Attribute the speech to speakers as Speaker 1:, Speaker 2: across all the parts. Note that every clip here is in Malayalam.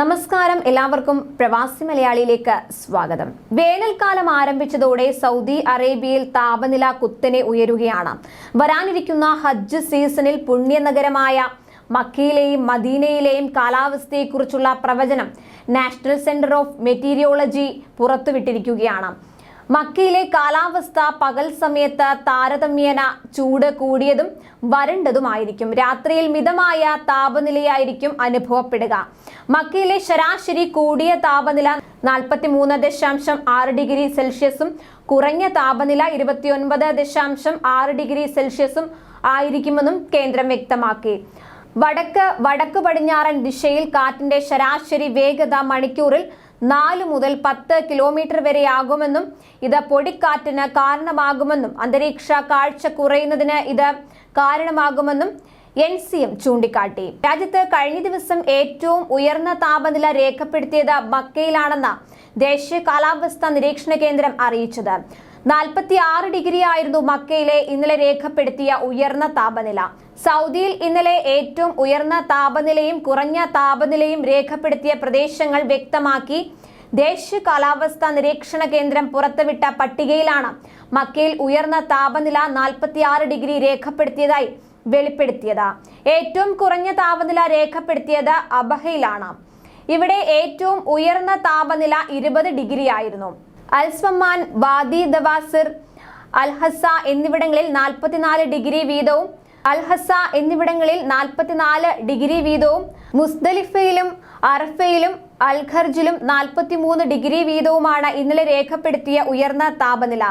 Speaker 1: നമസ്കാരം. എല്ലാവർക്കും പ്രവാസി മലയാളിയിലേക്ക് സ്വാഗതം. വേനൽക്കാലം ആരംഭിച്ചതോടെ സൗദി അറേബ്യയിൽ താപനില കുത്തനെ ഉയരുകയാണ്. വരാനിരിക്കുന്ന ഹജ്ജ് സീസണിൽ പുണ്യനഗരമായ മക്കയിലെയും മദീനയിലെയും കാലാവസ്ഥയെക്കുറിച്ചുള്ള പ്രവചനം നാഷണൽ സെന്റർ ഓഫ് മെറ്റീരിയോളജി പുറത്തുവിട്ടിരിക്കുകയാണ്. മക്കയിലെ കാലാവസ്ഥ പകൽ സമയത്ത് താരതമ്യേന ചൂട് കൂടിയതും വരണ്ടതുമായിരിക്കും. രാത്രിയിൽ മിതമായ താപനിലയായിരിക്കും അനുഭവപ്പെടുക. മക്കയിലെ ശരാശരി കൂടിയ താപനില നാൽപ്പത്തി മൂന്ന് ദശാംശം ആറ് ഡിഗ്രി സെൽഷ്യസും കുറഞ്ഞ താപനില ഇരുപത്തിയൊൻപത് ദശാംശം ആറ് ഡിഗ്രി സെൽഷ്യസും ആയിരിക്കുമെന്നും കേന്ദ്രം വ്യക്തമാക്കി. വടക്ക് വടക്ക് പടിഞ്ഞാറൻ ദിശയിൽ കാറ്റിന്റെ ശരാശരി വേഗത മണിക്കൂറിൽ നാല് മുതൽ പത്ത് കിലോമീറ്റർ വരെ വരെയാകുമെന്നും ഇത് പൊടിക്കാറ്റിന് കാരണമാകുമെന്നും അന്തരീക്ഷ കാഴ്ച കുറയുന്നതിന് ഇത് കാരണമാകുമെന്നും എൻ സി എം ചൂണ്ടിക്കാട്ടി. രാജ്യത്ത് കഴിഞ്ഞ ദിവസം ഏറ്റവും ഉയർന്ന താപനില രേഖപ്പെടുത്തിയത് മക്കയിലാണെന്ന് ദേശീയ കാലാവസ്ഥാ നിരീക്ഷണ കേന്ദ്രം അറിയിച്ചത്. നാൽപ്പത്തി ആറ് ഡിഗ്രി ആയിരുന്നു മക്കയിലെ ഇന്നലെ രേഖപ്പെടുത്തിയ ഉയർന്ന താപനില. സൗദിയിൽ ഇന്നലെ ഏറ്റവും ഉയർന്ന താപനിലയും കുറഞ്ഞ താപനിലയും രേഖപ്പെടുത്തിയ പ്രദേശങ്ങൾ വ്യക്തമാക്കി. ദേശീയ കാലാവസ്ഥാ നിരീക്ഷണ കേന്ദ്രം പുറത്തുവിട്ട പട്ടികയിലാണ് മക്കയിൽ ഉയർന്ന താപനില നാൽപ്പത്തിയാറ് ഡിഗ്രി രേഖപ്പെടുത്തിയതായി വെളിപ്പെടുത്തിയത്. ഏറ്റവും കുറഞ്ഞ താപനില രേഖപ്പെടുത്തിയത് അബഹയിലാണ്. ഇവിടെ ഏറ്റവും ഉയർന്ന താപനില ഇരുപത് ഡിഗ്രി ആയിരുന്നു അൽസ്വമാൻ വാദി ദവാസിർ അൽഹസ എന്നിവിടങ്ങളിൽ നാൽപ്പത്തിനാല് ഡിഗ്രി വീതവും അൽഹസ എന്നിവിടങ്ങളിൽ നാൽപ്പത്തിനാല് ഡിഗ്രി വീതവും മുസ്ദലിഫയിലും അറഫയിലും അൽഖർജിലും നാൽപ്പത്തിമൂന്ന് ഡിഗ്രി വീതവുമാണ് ഇന്നലെ രേഖപ്പെടുത്തിയ ഉയർന്ന താപനില.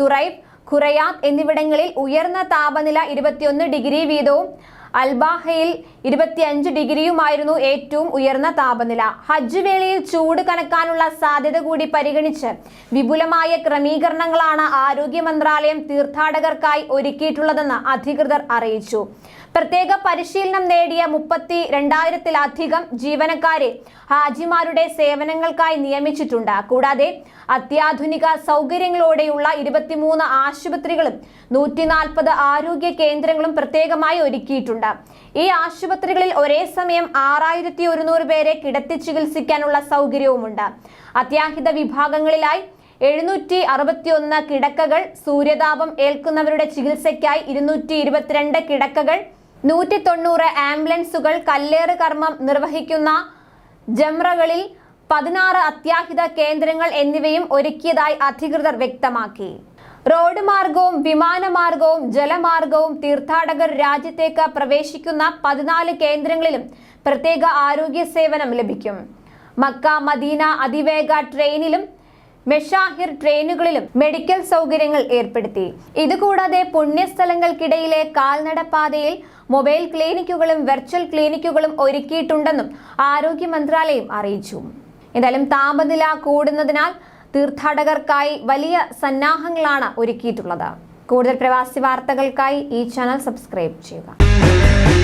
Speaker 1: തുറൈബ് ഖുറയാത്ത് എന്നിവിടങ്ങളിൽ ഉയർന്ന താപനില ഇരുപത്തിയൊന്ന് ഡിഗ്രി വീതവും അൽബാഹയിൽ ഇരുപത്തിയഞ്ച് ഡിഗ്രിയുമായിരുന്നു ഏറ്റവും ഉയർന്ന താപനില. ഹജ്ജ് വേളയിൽ ചൂട് കനക്കാനുള്ള സാധ്യത കൂടി പരിഗണിച്ച് വിപുലമായ ക്രമീകരണങ്ങളാണ് ആരോഗ്യ മന്ത്രാലയം തീർത്ഥാടകർക്കായി ഒരുക്കിയിട്ടുള്ളതെന്ന് അധികൃതർ അറിയിച്ചു. പ്രത്യേക പരിശീലനം നേടിയ മുപ്പത്തി രണ്ടായിരത്തിലധികം ജീവനക്കാരെ ഹാജിമാരുടെ സേവനങ്ങൾക്കായി നിയമിച്ചിട്ടുണ്ട്. കൂടാതെ അത്യാധുനിക സൗകര്യങ്ങളോടെയുള്ള ഇരുപത്തിമൂന്ന് ആശുപത്രികളും നൂറ്റി നാൽപ്പത് ആരോഗ്യ കേന്ദ്രങ്ങളും പ്രത്യേകമായി ഒരുക്കിയിട്ടുണ്ട്. ഈ ആശുപത്രികളിൽ ഒരേ സമയം ആറായിരത്തി ഒരുന്നൂറ് പേരെ കിടത്തി ചികിത്സിക്കാനുള്ള സൗകര്യവുമുണ്ട്. അത്യാഹിത വിഭാഗങ്ങളിലായി എഴുന്നൂറ്റി അറുപത്തിയൊന്ന് കിടക്കകൾ സൂര്യതാപം ഏൽക്കുന്നവരുടെ ചികിത്സയ്ക്കായി ഇരുന്നൂറ്റി ഇരുപത്തിരണ്ട് കിടക്കകൾ നൂറ്റി തൊണ്ണൂറ് ആംബുലൻസുകൾ കല്ലേറ് കർമ്മം നിർവഹിക്കുന്ന ജംറകളിൽ പതിനാറ് അത്യാഹിത കേന്ദ്രങ്ങൾ എന്നിവയും ഒരുക്കിയതായി അധികൃതർ വ്യക്തമാക്കി. റോഡ് മാർഗവും വിമാനമാർഗവും ജലമാർഗവും തീർത്ഥാടകർ രാജ്യത്തേക്ക് പ്രവേശിക്കുന്ന പതിനാല് കേന്ദ്രങ്ങളിലും പ്രത്യേക ആരോഗ്യ സേവനം ലഭിക്കും. മക്ക മദീന അതിവേഗ ട്രെയിനിലും മെഷാഹിർ ട്രെയിനുകളിലും മെഡിക്കൽ സൗകര്യങ്ങൾ ഏർപ്പെടുത്തി. ഇതുകൂടാതെ പുണ്യസ്ഥലങ്ങൾക്കിടയിലെ കാൽനടപാതയിൽ മൊബൈൽ ക്ലിനിക്കുകളും വെർച്വൽ ക്ലിനിക്കുകളും ഒരുക്കിയിട്ടുണ്ടെന്നും ആരോഗ്യ മന്ത്രാലയം അറിയിച്ചു. എന്തായാലും താപനില കൂടുന്നതിനാൽ തീർത്ഥാടകർക്കായി വലിയ സന്നാഹങ്ങളാണ് ഒരുക്കിയിട്ടുള്ളത്. കൂടുതൽ പ്രവാസി വാർത്തകൾക്കായി ഈ ചാനൽ സബ്സ്ക്രൈബ് ചെയ്യുക.